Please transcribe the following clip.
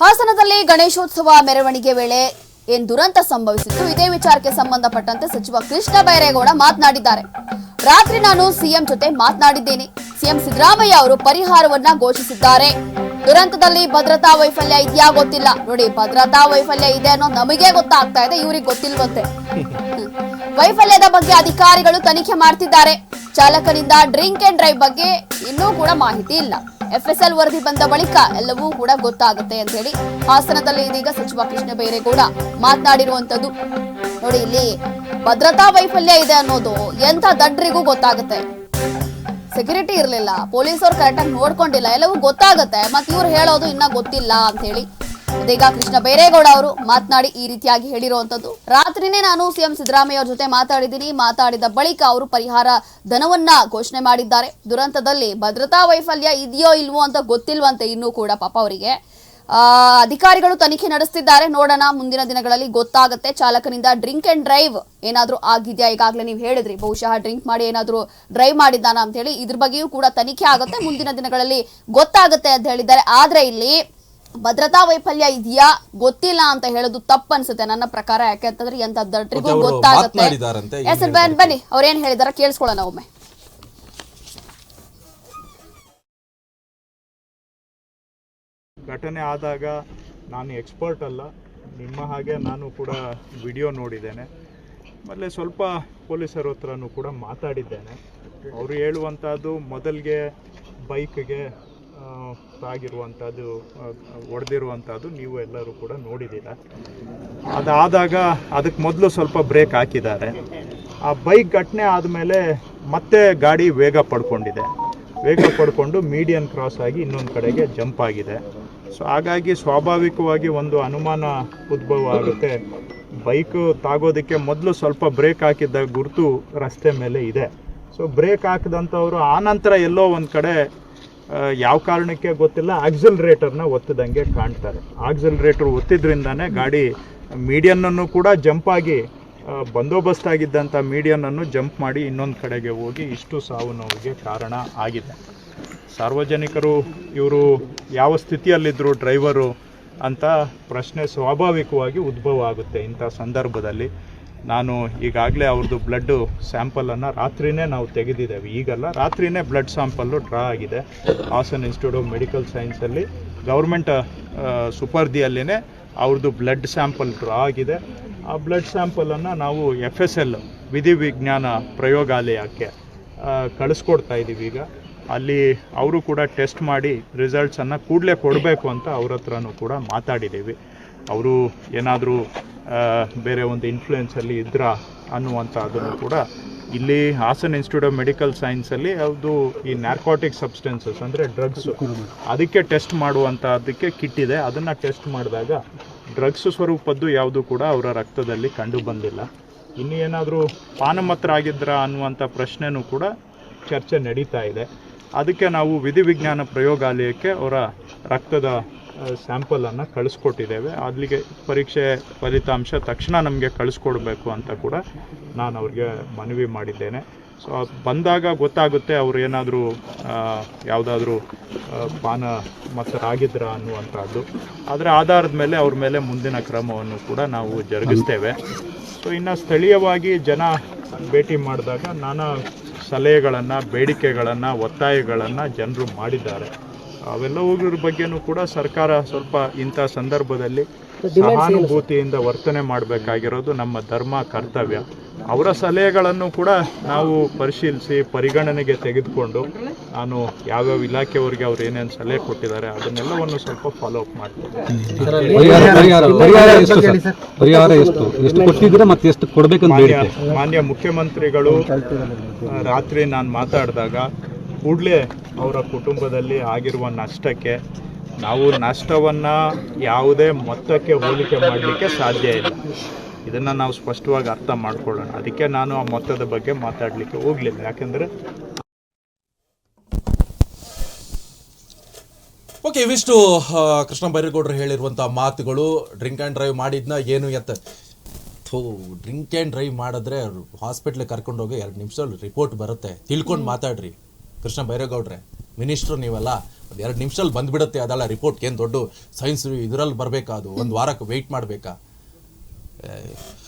ಹಾಸನದಲ್ಲಿ ಗಣೇಶೋತ್ಸವ ಮೆರವಣಿಗೆ ವೇಳೆ ಏನ್ ದುರಂತ ಸಂಭವಿಸಿತ್ತು? ಇದೇ ವಿಚಾರಕ್ಕೆ ಸಂಬಂಧಪಟ್ಟಂತೆ ಸಚಿವ ಕೃಷ್ಣ ಬೈರೇಗೌಡ ಮಾತನಾಡಿದ್ದಾರೆ. ರಾತ್ರಿ ನಾನು ಸಿಎಂ ಜೊತೆ ಮಾತನಾಡಿದ್ದೇನೆ. ಸಿಎಂ ಸಿದ್ದರಾಮಯ್ಯ ಅವರು ಪರಿಹಾರವನ್ನ ಘೋಷಿಸಿದ್ದಾರೆ. ದುರಂತದಲ್ಲಿ ಭದ್ರತಾ ವೈಫಲ್ಯ ಇದೆಯಾ ಗೊತ್ತಿಲ್ಲ. ನೋಡಿ, ಭದ್ರತಾ ವೈಫಲ್ಯ ಇದೆ ಅನ್ನೋ ನಮಗೆ ಗೊತ್ತಾಗ್ತಾ ಇದೆ, ಇವ್ರಿಗೆ ಗೊತ್ತಿಲ್ವಂತೆ. ವೈಫಲ್ಯದ ಬಗ್ಗೆ ಅಧಿಕಾರಿಗಳು ತನಿಖೆ ಮಾಡ್ತಿದ್ದಾರೆ. ಚಾಲಕನಿಂದ ಡ್ರಿಂಕ್ ಅಂಡ್ ಡ್ರೈವ್ ಬಗ್ಗೆ ಇನ್ನೂ ಕೂಡ ಮಾಹಿತಿ ಇಲ್ಲ. ಎಫ್ಎಸ್ಎಲ್ ವರದಿ ಬಂದ ಬಳಿಕ ಎಲ್ಲವೂ ಕೂಡ ಗೊತ್ತಾಗುತ್ತೆ ಅಂತ ಹೇಳಿ ಹಾಸನದಲ್ಲಿ ಇದೀಗ ಸಚಿವ ಕೃಷ್ಣ ಬೈರೇಗೌಡ ಮಾತನಾಡಿರುವಂತದ್ದು ನೋಡಿ, ಇಲ್ಲಿ ಭದ್ರತಾ ವೈಫಲ್ಯ ಇದೆ ಅನ್ನೋದು ಎಂತ ದಡ್ರಿಗೂ ಗೊತ್ತಾಗುತ್ತೆ. ಸೆಕ್ಯೂರಿಟಿ ಇರಲಿಲ್ಲ, ಪೊಲೀಸರು ಕರೆಕ್ಟಾಗಿ ನೋಡ್ಕೊಂಡಿಲ್ಲ, ಎಲ್ಲವೂ ಗೊತ್ತಾಗುತ್ತೆ ಮತ್ತೆ ಇವ್ರು ಹೇಳೋದು ಇನ್ನ ಗೊತ್ತಿಲ್ಲ ಅಂತ ಹೇಳಿ ಇದೀಗ ಕೃಷ್ಣ ಬೈರೇಗೌಡ ಅವರು ಮಾತನಾಡಿ ಈ ರೀತಿಯಾಗಿ ಹೇಳಿರುವಂತದ್ದು. ರಾತ್ರಿನೇ ನಾನು ಸಿಎಂ ಸಿದ್ದರಾಮಯ್ಯ ಅವರ ಜೊತೆ ಮಾತಾಡಿದ್ದೀನಿ. ಮಾತಾಡಿದ ಬಳಿಕ ಅವರು ಪರಿಹಾರ ಧನವನ್ನ ಘೋಷಣೆ ಮಾಡಿದ್ದಾರೆ. ದುರಂತದಲ್ಲಿ ಭದ್ರತಾ ವೈಫಲ್ಯ ಇದೆಯೋ ಇಲ್ವೋ ಅಂತ ಗೊತ್ತಿಲ್ವಂತೆ ಇನ್ನೂ ಕೂಡ ಪಾಪ ಅವರಿಗೆ. ಅಧಿಕಾರಿಗಳು ತನಿಖೆ ನಡೆಸ್ತಿದ್ದಾರೆ. ನೋಡೋಣ, ಮುಂದಿನ ದಿನಗಳಲ್ಲಿ ಗೊತ್ತಾಗುತ್ತೆ. ಚಾಲಕನಿಂದ ಡ್ರಿಂಕ್ ಅಂಡ್ ಡ್ರೈವ್ ಏನಾದರೂ ಆಗಿದೆಯಾ? ಈಗಾಗಲೇ ನೀವು ಹೇಳಿದ್ರಿ. ಬಹುಶಃ ಡ್ರಿಂಕ್ ಮಾಡಿ ಏನಾದರೂ ಡ್ರೈವ್ ಮಾಡಿದ್ದಾನ ಅಂತ ಹೇಳಿ ಇದ್ರ ಬಗ್ಗೆಯೂ ಕೂಡ ತನಿಖೆ ಆಗುತ್ತೆ. ಮುಂದಿನ ದಿನಗಳಲ್ಲಿ ಗೊತ್ತಾಗುತ್ತೆ ಅಂತ ಹೇಳಿದ್ದಾರೆ. ಆದರೆ ಇಲ್ಲಿ ಭದ್ರತಾ ವೈಫಲ್ಯ ಇದೆಯಾ? ಗೊತ್ತಿಲ್ಲ ಅಂತ ಹೇಳೋದು ತಪ್ಪು ಅನ್ಸುತ್ತೆ ನನ್ನ ಪ್ರಕಾರ. ಯಾಕೆಂತಂದ್ರೆ ಎಂತ ದಟ್ರಿಗೂ ಗೊತ್ತಾಗುತ್ತೆ. ಎಸ್ ಬನ್ನಿ ಬನ್ನಿ. ಅವ್ರು ಏನ್ ಹೇಳಿದಾರ ಕೇಳಿಸ್ಕೊಳ್ಳೋಣ ಒಮ್ಮೆ. ಘಟನೆ ಆದಾಗ ನಾನು ಎಕ್ಸ್ಪರ್ಟ್ ಅಲ್ಲ. ನಿಮ್ಮ ಹಾಗೆ ನಾನು ಕೂಡ ವಿಡಿಯೋ ನೋಡಿದ್ದೇನೆ. ಆಮೇಲೆ ಸ್ವಲ್ಪ ಪೊಲೀಸರ ಹತ್ರನೂ ಕೂಡ ಮಾತಾಡಿದ್ದೇನೆ. ಅವರು ಹೇಳುವಂಥದ್ದು ಮೊದಲಿಗೆ ಬೈಕ್ಗೆ ಆಗಿರುವಂಥದ್ದು ಒಡೆದಿರುವಂಥದ್ದು ನೀವು ಎಲ್ಲರೂ ಕೂಡ ನೋಡಿದ್ದೀರ. ಅದಾದಾಗ ಅದಕ್ಕೆ ಮೊದಲು ಸ್ವಲ್ಪ ಬ್ರೇಕ್ ಹಾಕಿದ್ದಾರೆ. ಆ ಬೈಕ್ ಘಟನೆ ಆದಮೇಲೆ ಮತ್ತೆ ಗಾಡಿ ವೇಗ ಪಡ್ಕೊಂಡಿದೆ. ವೇಗ ಪಡ್ಕೊಂಡು ಮೀಡಿಯನ್ ಕ್ರಾಸ್ ಆಗಿ ಇನ್ನೊಂದು ಕಡೆಗೆ ಜಂಪ್ ಆಗಿದೆ. ಸೊ ಹಾಗಾಗಿ ಸ್ವಾಭಾವಿಕವಾಗಿ ಒಂದು ಅನುಮಾನ ಉದ್ಭವ ಆಗುತ್ತೆ. ಬೈಕು ತಾಗೋದಕ್ಕೆ ಮೊದಲು ಸ್ವಲ್ಪ ಬ್ರೇಕ್ ಹಾಕಿದ್ದ ಗುರುತು ರಸ್ತೆ ಮೇಲೆ ಇದೆ. ಸೊ ಬ್ರೇಕ್ ಹಾಕಿದಂಥವ್ರು ಆನಂತರ ಎಲ್ಲೋ ಒಂದು ಕಡೆ ಯಾವ ಕಾರಣಕ್ಕೆ ಗೊತ್ತಿಲ್ಲ, ಆಕ್ಸಲ್ರೇಟರ್ನ ಒತ್ತಿದಂಗೆ ಕಾಣ್ತಾರೆ. ಆಕ್ಸಲ್ರೇಟರ್ ಒತ್ತಿದ್ರಿಂದಾನೇ ಗಾಡಿ ಮೀಡಿಯನ್ನನ್ನು ಕೂಡ ಜಂಪ್ ಆಗಿ ಬಂದೋಬಸ್ತ್ ಆಗಿದ್ದಂಥ ಮೀಡಿಯನ್ನನ್ನು ಜಂಪ್ ಮಾಡಿ ಇನ್ನೊಂದು ಕಡೆಗೆ ಹೋಗಿ ಇಷ್ಟು ಸಾವು ನೋವಿಗೆ ಕಾರಣ ಆಗಿದೆ. ಸಾರ್ವಜನಿಕರು, ಇವರು ಯಾವ ಸ್ಥಿತಿಯಲ್ಲಿದ್ದರು ಡ್ರೈವರು ಅಂತ ಪ್ರಶ್ನೆ ಸ್ವಾಭಾವಿಕವಾಗಿ ಉದ್ಭವ ಆಗುತ್ತೆ ಇಂಥ ಸಂದರ್ಭದಲ್ಲಿ. ನಾನು ಈಗಾಗಲೇ ಅವ್ರದ್ದು ಬ್ಲಡ್ಡು ಸ್ಯಾಂಪಲನ್ನು ರಾತ್ರಿನೇ ನಾವು ತೆಗೆದಿದ್ದೇವೆ. ಈಗಲ್ಲ ರಾತ್ರಿನೇ ಬ್ಲಡ್ ಸ್ಯಾಂಪಲ್ಲು ಡ್ರಾ ಆಗಿದೆ. ಹಾಸನ್ ಇನ್ಸ್ಟಿಟ್ಯೂಟ್ ಆಫ್ ಮೆಡಿಕಲ್ ಸೈನ್ಸಲ್ಲಿ ಗೌರ್ಮೆಂಟ್ ಸುಪರ್ದಿಯಲ್ಲಿನೇ ಅವ್ರದ್ದು ಬ್ಲಡ್ ಸ್ಯಾಂಪಲ್ ಡ್ರಾ ಆಗಿದೆ. ಆ ಬ್ಲಡ್ ಸ್ಯಾಂಪಲನ್ನು ನಾವು ಎಫ್ ಎಸ್ ಎಲ್ ವಿಧಿವಿಜ್ಞಾನ ಪ್ರಯೋಗಾಲಯಕ್ಕೆ ಕಳಿಸ್ಕೊಡ್ತಾ ಇದ್ದೀವಿ ಈಗ. ಅಲ್ಲಿ ಅವರು ಕೂಡ ಟೆಸ್ಟ್ ಮಾಡಿ ರಿಸಲ್ಟ್ಸನ್ನು ಕೂಡಲೇ ಕೊಡಬೇಕು ಅಂತ ಅವ್ರ ಹತ್ರನೂ ಕೂಡ ಮಾತಾಡಿದ್ದೀವಿ. ಅವರು ಏನಾದರೂ ಬೇರೆ ಒಂದು ಇನ್ಫ್ಲೂಯೆನ್ಸಲ್ಲಿ ಇದ್ರಾ ಅನ್ನುವಂಥದ್ದನ್ನು ಕೂಡ ಇಲ್ಲಿ ಹಾಸನ್ ಇನ್ಸ್ಟಿಟ್ಯೂಟ್ ಆಫ್ ಮೆಡಿಕಲ್ ಸೈನ್ಸಲ್ಲಿ ಅದು ಈ ನ್ಯಾರ್ಕೋಟಿಕ್ ಸಬ್ಸ್ಟೆನ್ಸಸ್ ಅಂದರೆ ಡ್ರಗ್ಸ್ ಅದಕ್ಕೆ ಟೆಸ್ಟ್ ಮಾಡುವಂಥದ್ದಕ್ಕೆ ಕಿಟ್ ಇದೆ. ಅದನ್ನು ಟೆಸ್ಟ್ ಮಾಡಿದಾಗ ಡ್ರಗ್ಸ್ ಸ್ವರೂಪದ್ದು ಯಾವುದು ಕೂಡ ಅವರ ರಕ್ತದಲ್ಲಿ ಕಂಡು ಬಂದಿಲ್ಲ. ಇನ್ನು ಏನಾದರೂ ಪಾನಮತ್ತರಾಗಿದ್ರಾ ಅನ್ನುವಂಥ ಪ್ರಶ್ನೆನೂ ಕೂಡ ಚರ್ಚೆ ನಡೀತಾ ಇದೆ. ಅದಕ್ಕೆ ನಾವು ವಿಧಿವಿಜ್ಞಾನ ಪ್ರಯೋಗಾಲಯಕ್ಕೆ ಅವರ ರಕ್ತದ ಸ್ಯಾಂಪಲನ್ನು ಕಳಿಸ್ಕೊಟ್ಟಿದ್ದೇವೆ. ಅಲ್ಲಿಗೆ ಪರೀಕ್ಷೆ ಫಲಿತಾಂಶ ತಕ್ಷಣ ನಮಗೆ ಕಳಿಸ್ಕೊಡ್ಬೇಕು ಅಂತ ಕೂಡ ನಾನು ಅವ್ರಿಗೆ ಮನವಿ ಮಾಡಿದ್ದೇನೆ. ಸೊ ಬಂದಾಗ ಗೊತ್ತಾಗುತ್ತೆ ಅವರು ಏನಾದರೂ ಯಾವುದಾದ್ರೂ ಪಾನ ಮತ್ತರಾಗಿದ್ರ ಅನ್ನುವಂಥದ್ದು. ಅದರ ಆಧಾರದ ಮೇಲೆ ಅವ್ರ ಮೇಲೆ ಮುಂದಿನ ಕ್ರಮವನ್ನು ಕೂಡ ನಾವು ಜರುಗಿಸ್ತೇವೆ. ಸೊ ಇನ್ನು ಸ್ಥಳೀಯವಾಗಿ ಜನ ಭೇಟಿ ಮಾಡಿದಾಗ ನಾನಾ ಸಲಹೆಗಳನ್ನು, ಬೇಡಿಕೆಗಳನ್ನು, ಒತ್ತಾಯಗಳನ್ನು ಜನರು ಮಾಡಿದ್ದಾರೆ. ಅವೆಲ್ಲವುಗಳ ಬಗ್ಗೆನೂ ಕೂಡ ಸರ್ಕಾರ ಸ್ವಲ್ಪ ಇಂಥ ಸಂದರ್ಭದಲ್ಲಿ ಸಹಾನುಭೂತಿಯಿಂದ ವರ್ತನೆ ಮಾಡಬೇಕಾಗಿರೋದು ನಮ್ಮ ಧರ್ಮ ಕರ್ತವ್ಯ. ಅವರ ಸಲಹೆಗಳನ್ನು ಕೂಡ ನಾವು ಪರಿಶೀಲಿಸಿ ಪರಿಗಣನೆಗೆ ತೆಗೆದುಕೊಂಡು ನಾನು ಯಾವ್ಯಾವ ಇಲಾಖೆಯವರಿಗೆ ಅವ್ರು ಏನೇನು ಸಲಹೆ ಕೊಟ್ಟಿದ್ದಾರೆ ಅದನ್ನೆಲ್ಲವನ್ನು ಸ್ವಲ್ಪ ಫಾಲೋ ಅಪ್ ಮಾಡ್ತೀವಿ ಪರಿಹಾರ ಪರಿಹಾರ ಪರಿಹಾರ ಎಷ್ಟು ಎಷ್ಟು? ಎಷ್ಟು ಮತ್ತೆ ಎಷ್ಟು ಕೊಡ್ಬೇಕಂತ ಮಾನ್ಯ ಮಾನ್ಯ ಮುಖ್ಯಮಂತ್ರಿಗಳು ರಾತ್ರಿ ನಾನು ಮಾತಾಡಿದಾಗ ಕೂಡಲೇ ಅವರ ಕುಟುಂಬದಲ್ಲಿ ಆಗಿರುವ ನಷ್ಟಕ್ಕೆ ನಾವು ನಷ್ಟವನ್ನು ಯಾವುದೇ ಮೊತ್ತಕ್ಕೆ ಹೋಲಿಕೆ ಮಾಡಲಿಕ್ಕೆ ಸಾಧ್ಯ ಇಲ್ಲ. ಇದನ್ನು ನಾವು ಸ್ಪಷ್ಟವಾಗಿ ಅರ್ಥ ಮಾಡ್ಕೊಳ್ಳೋಣ. ಅದಕ್ಕೆ ನಾನು ಆ ಮೊತ್ತದ ಬಗ್ಗೆ ಮಾತಾಡಲಿಕ್ಕೆ ಹೋಗಲಿಲ್ಲ. ಯಾಕೆಂದರೆ ಓಕೆ, ಇವಿಷ್ಟು ಕೃಷ್ಣ ಬೈರೇಗೌಡರು ಹೇಳಿರುವಂಥ ಮಾತುಗಳು. ಡ್ರಿಂಕ್ ಆ್ಯಂಡ್ ಡ್ರೈವ್ ಮಾಡಿದ್ನ ಏನು ಎತ್ತ? ಥೂ, ಡ್ರಿಂಕ್ ಆ್ಯಂಡ್ ಡ್ರೈವ್ ಮಾಡಿದ್ರೆ ಹಾಸ್ಪಿಟ್ಲಿಗೆ ಕರ್ಕೊಂಡೋಗಿ ಎರಡು ನಿಮಿಷದಲ್ಲಿ ರಿಪೋರ್ಟ್ ಬರುತ್ತೆ. ತಿಳ್ಕೊಂಡು ಮಾತಾಡ್ರಿ. ಕೃಷ್ಣ ಬೈರೇಗೌಡ್ರೆ ಮಿನಿಸ್ಟ್ರು ನೀವಲ್ಲ ಒಂದು ಎರಡು ನಿಮಿಷದಲ್ಲಿ ಬಂದ್ಬಿಡುತ್ತೆ ಅದೆಲ್ಲ ರಿಪೋರ್ಟ್ ಏನು ದೊಡ್ಡ ಸೈನ್ಸ್ ಇದರಲ್ಲಿ ಬರಬೇಕಾ ಅದು ಒಂದು ವಾರಕ್ಕೆ ವೆಯ್ಟ್ ಮಾಡಬೇಕಾ?